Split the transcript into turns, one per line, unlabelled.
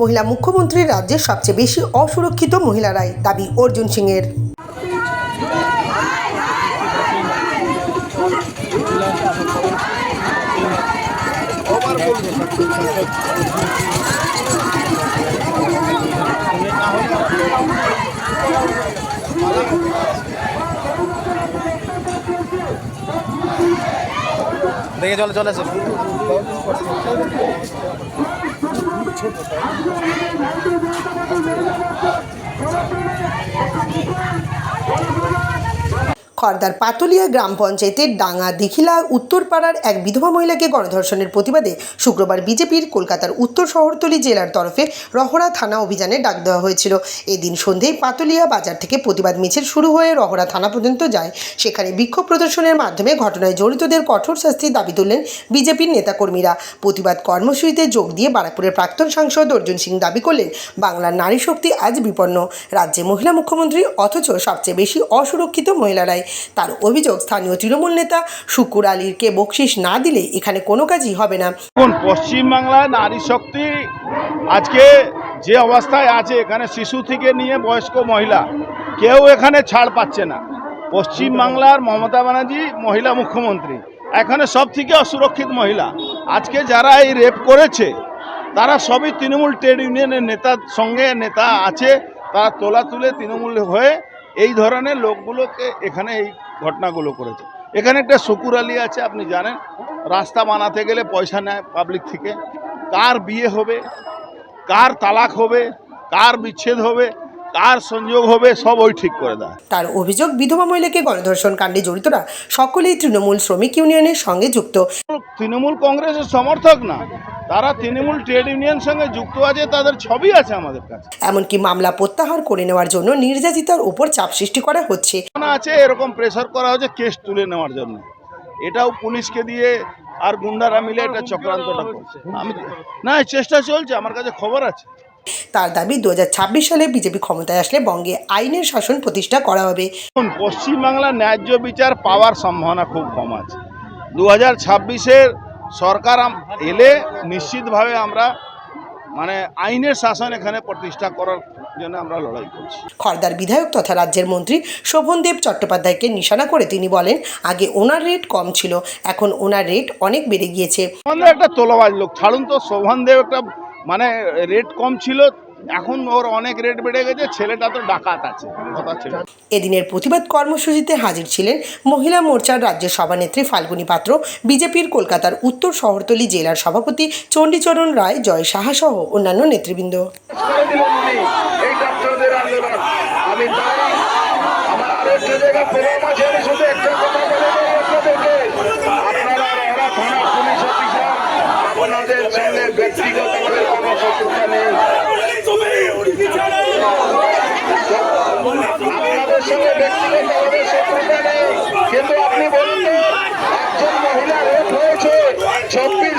মহিলা মুখ্যমন্ত্রী রাজ্যের সবচেয়ে বেশি অসুরক্ষিত মহিলারাই দাবি অর্জুন সিংয়ের।
দেখে চলে চলে আসুন
খর্দার পাতুলিয়া গ্রাম পঞ্চায়েতের ডাঙ্গা দিখিলা উত্তরপাড়ার এক বিধবা মহিলাকে গণধর্ষণের প্রতিবাদে শুক্রবার বিজেপির কলকাতার উত্তর শহরতলি জেলার তরফে রহরা থানা অভিযানে ডাক দেওয়া হয়েছিল। এদিন সন্ধেয় পাতুলিয়া বাজার থেকে প্রতিবাদ মিছিল শুরু হয়ে রহরা থানা পর্যন্ত যায়। সেখানে বিক্ষোভ প্রদর্শনের মাধ্যমে ঘটনায় জড়িতদের কঠোর শাস্তির দাবি তুললেন বিজেপির নেতাকর্মীরা। প্রতিবাদ কর্মসূচিতে যোগ দিয়ে বারাকপুরের প্রাক্তন সাংসদ অর্জুন সিং দাবি করলেন, বাংলার নারী শক্তি আজ বিপন্ন। রাজ্যে মহিলা মুখ্যমন্ত্রী অথচ সবচেয়ে বেশি অসুরক্ষিত মহিলারাই তার অভিযোগ স্থানীয় তৃণমূল নেতা শুকুর আলীরকে বকশিস না দিলে এখানে কোনো কাজই হবে না।
পশ্চিমবাংলায় নারী শক্তি আজকে যে অবস্থায় আছে, এখানে শিশু থেকে নিয়ে বয়স্ক মহিলা, কেউ এখানে ছাড় পাচ্ছে না। পশ্চিমবাংলার মমতা ব্যানার্জি মহিলা মুখ্যমন্ত্রী, এখানে সব থেকে অসুরক্ষিত মহিলা। আজকে যারা এই রেপ করেছে, তারা সবই তৃণমূল ট্রেড ইউনিয়নের নেতার সঙ্গে নেতা আছে, তারা তোলা তুলে তৃণমূল হয়ে এই ধরনের লোকগুলোকে এখানে এই ঘটনাগুলো করেছে। এখানে একটা শুকুর আলী আছে, আপনি জানেন। রাস্তা বানাতে গেলে পয়সা নেয় পাবলিক থেকে। কার বিয়ে হবে, কার তালাক হবে, কার বিচ্ছেদ হবে কার সংযোগ হবে সব ওই ঠিক করে দেয়।
তার অভিযোগ বিধবা মহিলাকে গণধর্ষণ কাণ্ডে জড়িতরা সকলেই তৃণমূল শ্রমিক ইউনিয়নের সঙ্গে যুক্ত।
তৃণমূল কংগ্রেসের সমর্থক না তারা তৃণমূল ট্রেড ইউনিয়ন সঙ্গে যুক্ত আছে তাদের ছবি আছে আমাদের কাছে।
এমনকি মামলা প্রত্যাহার করে নেওয়ার জন্য নির্যাতিতার উপর চাপ সৃষ্টি করা হচ্ছে।
আছে এরকম প্রেসার করা হচ্ছে কেস তুলে নেওয়ার জন্য। এটাও পুলিশকে দিয়ে আর গুন্ডারা মিলে এটা চক্রান্তটা করছে। আমি না চেষ্টা চলছে আমার কাছে খবর আছে।
তার দাবি দু হাজার ছাব্বিশ সালে বিজেপি ক্ষমতায় আসলে বঙ্গে আইনের শাসন প্রতিষ্ঠা করা হবে।
পশ্চিমবাংলার ন্যায্য বিচার পাওয়ার সম্ভাবনা খুব কম আছে। দু হাজার সরকার এলে নিশ্চিতভাবে আমরা মানে আইনের শাসন এখানে প্রতিষ্ঠা করার জন্য আমরা লড়াই করছি।
খর্দার বিধায়ক তথা রাজ্যের মন্ত্রী শোভনদেব চট্টোপাধ্যায়কে নিশানা করে তিনি বলেন আগে ওনার রেট কম ছিল এখন ওনার রেট অনেক বেড়ে গিয়েছে।
আমাদের একটা তোলাবাজ লোক। ছাড়ুন তো শোভন দেব একটা মানে রেট কম ছিল এখন ওর অনেক রেট বেড়ে গেছে ছেলেটা তো ডাকাত আছে কথা ছিল।
এদিনের প্রতিবাদ কর্মসূচিতে হাজির ছিলেন মহিলা মোর্চার রাজ্য সভানেত্রী ফাল্গুনী পাত্র বিজেপির কলকাতার উত্তর শহরতলি জেলার সভাপতি চণ্ডীচরণ রায় জয় সাহা সহ অন্যান্য নেতৃবৃন্দ।
আপনাদের সঙ্গে ব্যক্তিগতভাবে কোনো শত্রুতা কিন্তু আপনি বলুন একজন মহিলা রেপ হয়েছে চব্বিশ